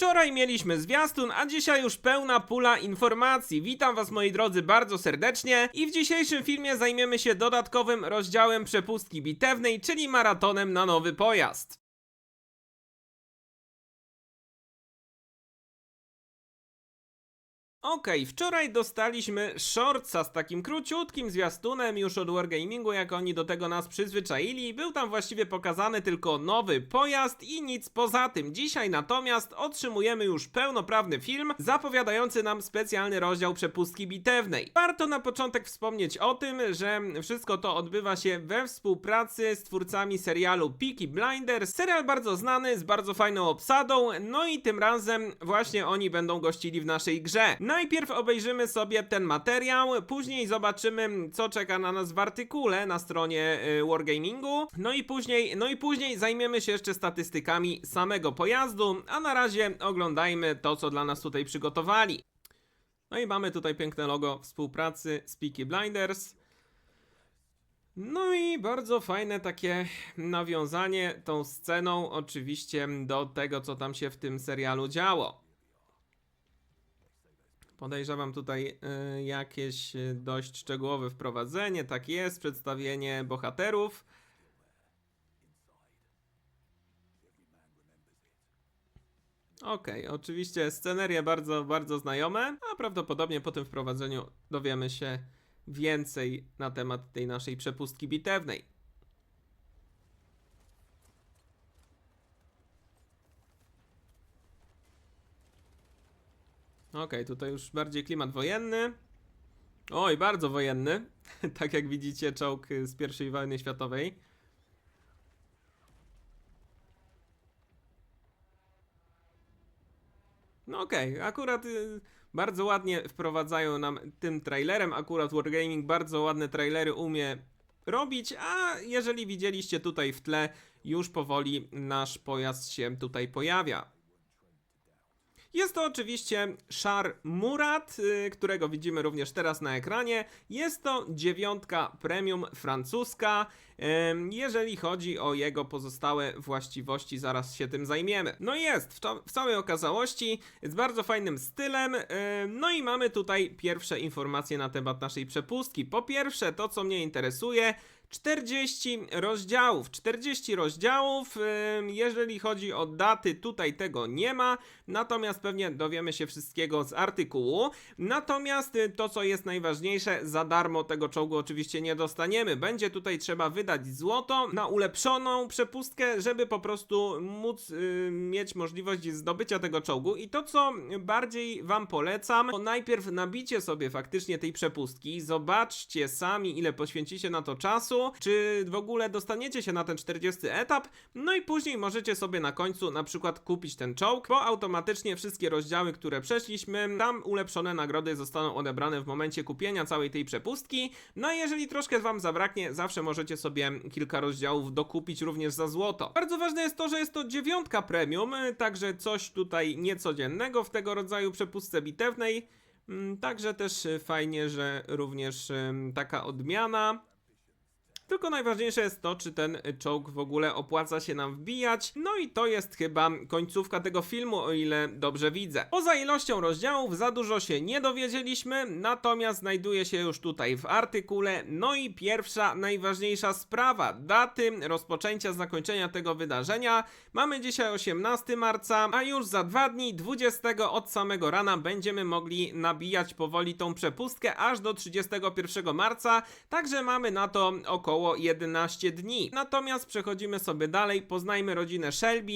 Wczoraj mieliśmy zwiastun, a dzisiaj już pełna pula informacji. Witam was moi drodzy bardzo serdecznie i w dzisiejszym filmie zajmiemy się dodatkowym rozdziałem przepustki bitewnej, czyli maratonem na nowy pojazd. Okej, wczoraj dostaliśmy shortsa z takim króciutkim zwiastunem już od Wargamingu, jak oni do tego nas przyzwyczaili. Był tam właściwie pokazany tylko nowy pojazd i nic poza tym. Dzisiaj natomiast otrzymujemy już pełnoprawny film zapowiadający nam specjalny rozdział przepustki bitewnej. Warto na początek wspomnieć o tym, że wszystko to odbywa się we współpracy z twórcami serialu Peaky Blinders. Serial bardzo znany, z bardzo fajną obsadą, no i tym razem właśnie oni będą gościli w naszej grze. Najpierw obejrzymy sobie ten materiał, później zobaczymy co czeka na nas w artykule na stronie y, Wargamingu, no i później, no i później zajmiemy się jeszcze statystykami samego pojazdu, a na razie oglądajmy to co dla nas tutaj przygotowali. No i mamy tutaj piękne logo współpracy z Peaky Blinders. No i bardzo fajne takie nawiązanie tą sceną oczywiście do tego co tam się w tym serialu działo. Podejrzewam tutaj y, jakieś y, dość szczegółowe wprowadzenie, tak jest, przedstawienie bohaterów. Okej, oczywiście scenerie bardzo, bardzo znajome, a prawdopodobnie po tym wprowadzeniu dowiemy się więcej na temat tej naszej przepustki bitewnej. Okej, tutaj już bardziej klimat wojenny. Oj, bardzo wojenny. tak jak widzicie, czołg z I wojny światowej. No okej, akurat y, bardzo ładnie wprowadzają nam tym trailerem. Akurat Wargaming bardzo ładne trailery umie robić, a jeżeli widzieliście tutaj w tle, już powoli nasz pojazd się tutaj pojawia. Jest to oczywiście Char Murat, y, którego widzimy również teraz na ekranie. Jest to dziewiątka premium francuska. Jeżeli chodzi o jego pozostałe właściwości, zaraz się tym zajmiemy. No jest w, to, w całej okazałości z bardzo fajnym stylem. No i mamy tutaj pierwsze informacje na temat naszej przepustki. Po pierwsze, to co mnie interesuje, 40 rozdziałów. 40 rozdziałów. Jeżeli chodzi o daty, tutaj tego nie ma. Natomiast pewnie dowiemy się wszystkiego z artykułu. Natomiast y, to, co jest najważniejsze, za darmo tego czołgu oczywiście nie dostaniemy. Będzie tutaj trzeba wydać złoto na ulepszoną przepustkę, żeby po prostu móc y, mieć możliwość zdobycia tego czołgu. I to, co bardziej Wam polecam, to najpierw nabicie sobie faktycznie tej przepustki. Zobaczcie sami, ile poświęcicie na to czasu czy w ogóle dostaniecie się na ten 40 etap, no i później możecie sobie na końcu na przykład kupić ten czołg, bo automatycznie wszystkie rozdziały, które przeszliśmy, tam ulepszone nagrody zostaną odebrane w momencie kupienia całej tej przepustki, no a jeżeli troszkę wam zabraknie, zawsze możecie sobie kilka rozdziałów dokupić również za złoto. Bardzo ważne jest to, że jest to dziewiątka premium, także coś tutaj niecodziennego w tego rodzaju przepustce bitewnej, Mm, Także też y, fajnie, że również taka odmiana. Tylko najważniejsze jest to, czy ten czołg w ogóle opłaca się nam wbijać. No i to jest chyba końcówka tego filmu, o ile dobrze widzę. Poza ilością rozdziałów za dużo się nie dowiedzieliśmy, natomiast znajduje się już tutaj w artykule. No i pierwsza, najważniejsza sprawa. Daty rozpoczęcia, zakończenia tego wydarzenia. Mamy dzisiaj 18 marca, a już za dwa dni, 20 od samego rana będziemy mogli nabijać powoli tą przepustkę aż do 31 marca. Także mamy na to około 11 dni. Natomiast przechodzimy sobie dalej, poznajmy rodzinę Shelby.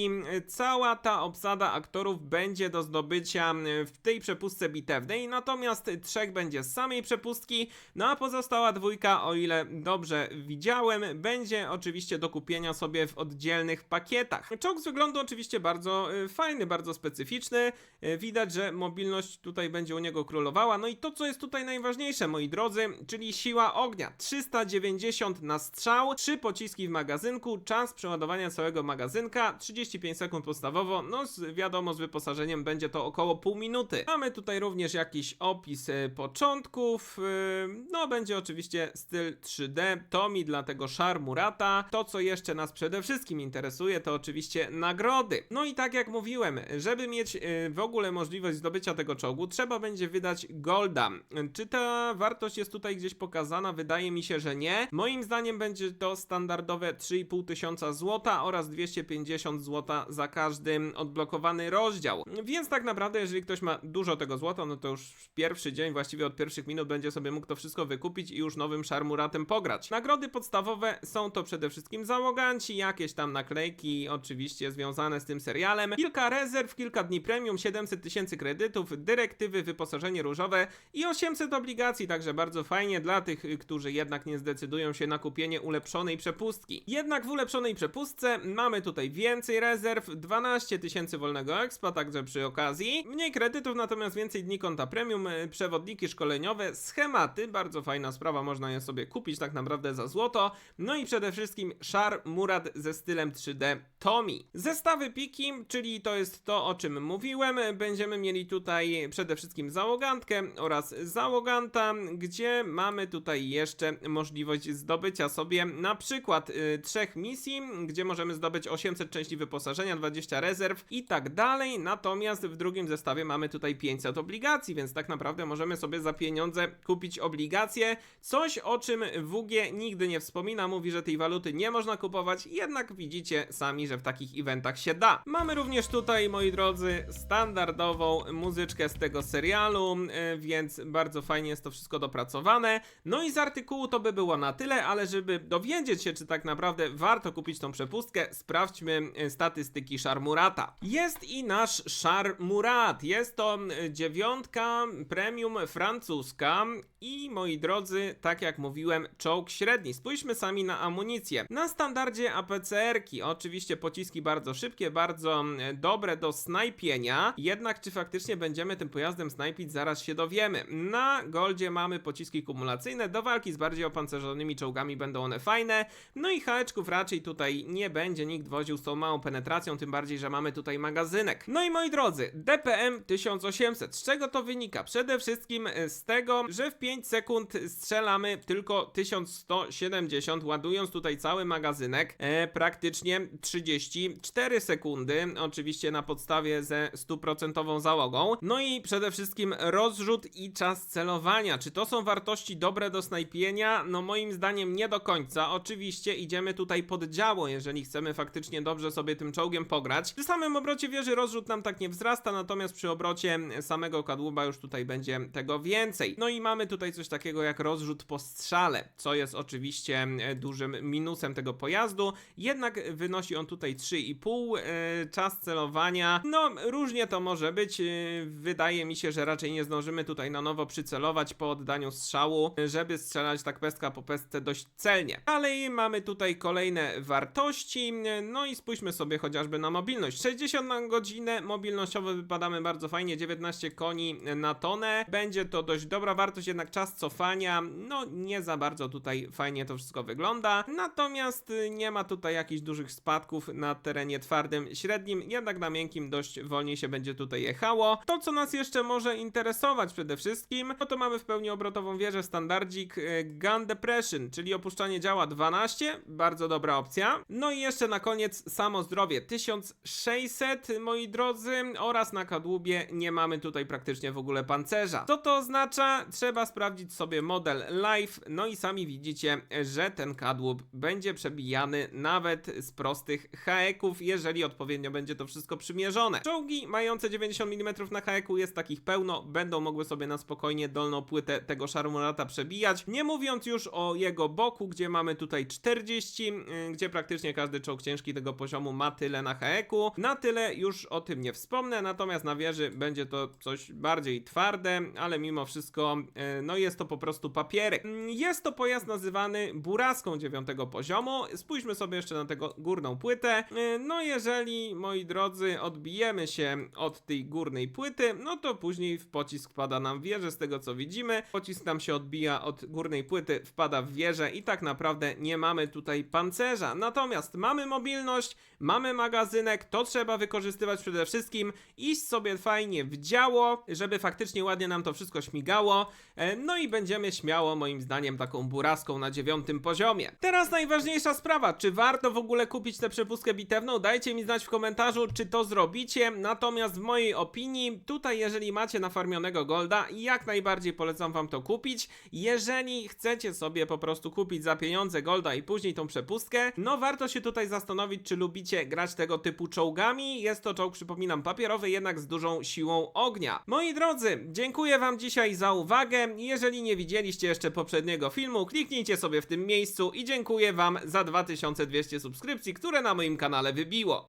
Cała ta obsada aktorów będzie do zdobycia w tej przepustce bitewnej, natomiast trzech będzie z samej przepustki, no a pozostała dwójka, o ile dobrze widziałem, będzie oczywiście do kupienia sobie w oddzielnych pakietach. Czołg z wyglądu oczywiście bardzo y, fajny, bardzo specyficzny. Y, Widać, że mobilność tutaj będzie u niego królowała. No i to, co jest tutaj najważniejsze, moi drodzy, czyli siła ognia. 390 na na strzał, 3 pociski w magazynku, czas przeładowania całego magazynka 35 sekund podstawowo, no z, wiadomo z wyposażeniem będzie to około pół minuty. Mamy tutaj również jakiś opis e, początków, e, no będzie oczywiście styl 3D, to mi dla tego Murata. To co jeszcze nas przede wszystkim interesuje to oczywiście nagrody. No i tak jak mówiłem, żeby mieć e, w ogóle możliwość zdobycia tego czołgu, trzeba będzie wydać golda. Czy ta wartość jest tutaj gdzieś pokazana? Wydaje mi się, że nie. Moim zdaniem będzie to standardowe 3,5 tysiąca złota oraz 250 złota za każdy odblokowany rozdział. Więc tak naprawdę, jeżeli ktoś ma dużo tego złota, no to już w pierwszy dzień, właściwie od pierwszych minut będzie sobie mógł to wszystko wykupić i już nowym szarmuratem pograć. Nagrody podstawowe są to przede wszystkim załoganci, jakieś tam naklejki, oczywiście związane z tym serialem, kilka rezerw, kilka dni premium, 700 tysięcy kredytów, dyrektywy, wyposażenie różowe i 800 obligacji, także bardzo fajnie dla tych, którzy jednak nie zdecydują się na kupienie ulepszonej przepustki. Jednak w ulepszonej przepustce mamy tutaj więcej rezerw, 12 tysięcy wolnego expa, także przy okazji, mniej kredytów, natomiast więcej dni konta premium, y, przewodniki szkoleniowe, schematy, bardzo fajna sprawa, można je sobie kupić tak naprawdę za złoto, no i przede wszystkim Szar Murad ze stylem 3D Tomi. Zestawy piki, czyli to jest to, o czym mówiłem, będziemy mieli tutaj przede wszystkim załogantkę oraz załoganta, gdzie mamy tutaj jeszcze możliwość zdobycia sobie na przykład y, trzech misji, gdzie możemy zdobyć 800 części wyposażenia, 20 rezerw i tak dalej. Natomiast w drugim zestawie mamy tutaj 500 obligacji, więc tak naprawdę możemy sobie za pieniądze kupić obligacje. Coś o czym WG nigdy nie wspomina, mówi, że tej waluty nie można kupować, jednak widzicie sami, że w takich eventach się da. Mamy również tutaj, moi drodzy, standardową muzyczkę z tego serialu, y, więc bardzo fajnie jest to wszystko dopracowane. No i z artykułu to by było na tyle, ale żeby dowiedzieć się, czy tak naprawdę warto kupić tą przepustkę, sprawdźmy y, statystyki Szarmurata. Jest i nasz Szarmurat. Jest to dziewiątka premium francuska i moi drodzy, tak jak mówiłem, czołg średni. Spójrzmy sami na amunicję. Na standardzie APCR-ki, oczywiście pociski bardzo szybkie, bardzo dobre do snajpienia, jednak czy faktycznie będziemy tym pojazdem snajpić, zaraz się dowiemy. Na Goldzie mamy pociski kumulacyjne, do walki z bardziej opancerzonymi czołgami będą one fajne, no i haeczków raczej tutaj nie będzie nikt woził z tą małą penetracją, tym bardziej, że mamy tutaj magazynek. No i moi drodzy, DPM 1800, z czego to wynika? Przede wszystkim e, z tego, że w 5 sekund strzelamy tylko 1170, ładując tutaj cały magazynek, e, praktycznie 34 sekundy, oczywiście na podstawie ze stuprocentową załogą. No i przede wszystkim rozrzut i czas celowania. Czy to są wartości dobre do snajpienia? No moim zdaniem nie do końca. Oczywiście idziemy tutaj pod działo, jeżeli chcemy faktycznie dobrze sobie tym czołgiem pograć. Przy samym obrocie wieży rozrzut nam tak nie wzrasta, natomiast przy obrocie samego kadłuba już tutaj będzie tego więcej. No i mamy tutaj coś takiego jak rozrzut po strzale, co jest oczywiście e, dużym minusem tego pojazdu, jednak wynosi on tutaj 3,5 e, czas celowania. No, różnie to może być. e, Wydaje mi się, że raczej nie zdążymy tutaj na nowo przycelować po oddaniu strzału, żeby strzelać tak pestka po pestce dość celnie. Dalej mamy tutaj kolejne wartości. e, No i spójrzmy sobie chociażby na mobilność. 60 na godzinę, mobilnościowo wypadamy bardzo fajnie, 19 koni na tonę. Będzie to dość dobra wartość, jednak czas cofania, no nie za bardzo tutaj fajnie to wszystko wygląda. Natomiast nie ma tutaj jakichś dużych spadków na terenie twardym, średnim, jednak na miękkim dość wolniej się będzie tutaj jechało. To, co nas jeszcze może interesować przede wszystkim, no to mamy w pełni obrotową wieżę standardzik y, Gun Depression, czyli opuszczanie działa 12, bardzo dobra opcja. No i jeszcze na koniec samo zdrowie 1600, moi drodzy, oraz na kadłubie nie mamy tutaj praktycznie w ogóle pancerza. Co to oznacza? Trzeba sprawdzić sobie model live, no i sami widzicie, że ten kadłub będzie przebijany nawet z prostych haeków, jeżeli odpowiednio będzie to wszystko przymierzone. Czołgi mające 90 mm na haeku jest takich pełno, będą mogły sobie na spokojnie dolną płytę tego szarmurata przebijać, nie mówiąc już o jego boku, gdzie mamy tutaj 40, yy, gdzie praktycznie każdy czołg ciężki tego poziomu ma tyle na haeku. Na tyle już o tym nie wspomnę, natomiast na wieży będzie to coś bardziej twarde, ale mimo wszystko, yy, no jest to po prostu papierek. Jest to pojazd nazywany buraską 9 poziomu. Spójrzmy sobie jeszcze na tego górną płytę. Yy, No jeżeli, moi drodzy, odbijemy się od tej górnej płyty, no to później w pocisk wpada nam wieżę, z tego co widzimy. Pocisk nam się odbija od górnej płyty, wpada w wieżę i tak naprawdę nie mamy tutaj pancerza. Natomiast mamy mobilność, mamy magazynek, to trzeba wykorzystywać przede wszystkim, iść sobie fajnie w działo, żeby faktycznie ładnie nam to wszystko śmigało, e, no i będziemy śmiało moim zdaniem taką buraską na dziewiątym poziomie. Teraz najważniejsza sprawa, czy warto w ogóle kupić tę przepustkę bitewną? Dajcie mi znać w komentarzu, czy to zrobicie, natomiast w mojej opinii, tutaj jeżeli macie nafarmionego golda, jak najbardziej polecam wam to kupić. Jeżeli chcecie sobie po prostu kupić za pieniądze golda i później tą przepustkę, no warto się tutaj zastanowić, czy lubicie grać tego typu czołgami. Jest to czołg, przypominam, papierowy, jednak z dużą siłą ognia. Moi drodzy, dziękuję wam dzisiaj za uwagę. Jeżeli nie widzieliście jeszcze poprzedniego filmu, kliknijcie sobie w tym miejscu i dziękuję wam za 2200 subskrypcji, które na moim kanale wybiło.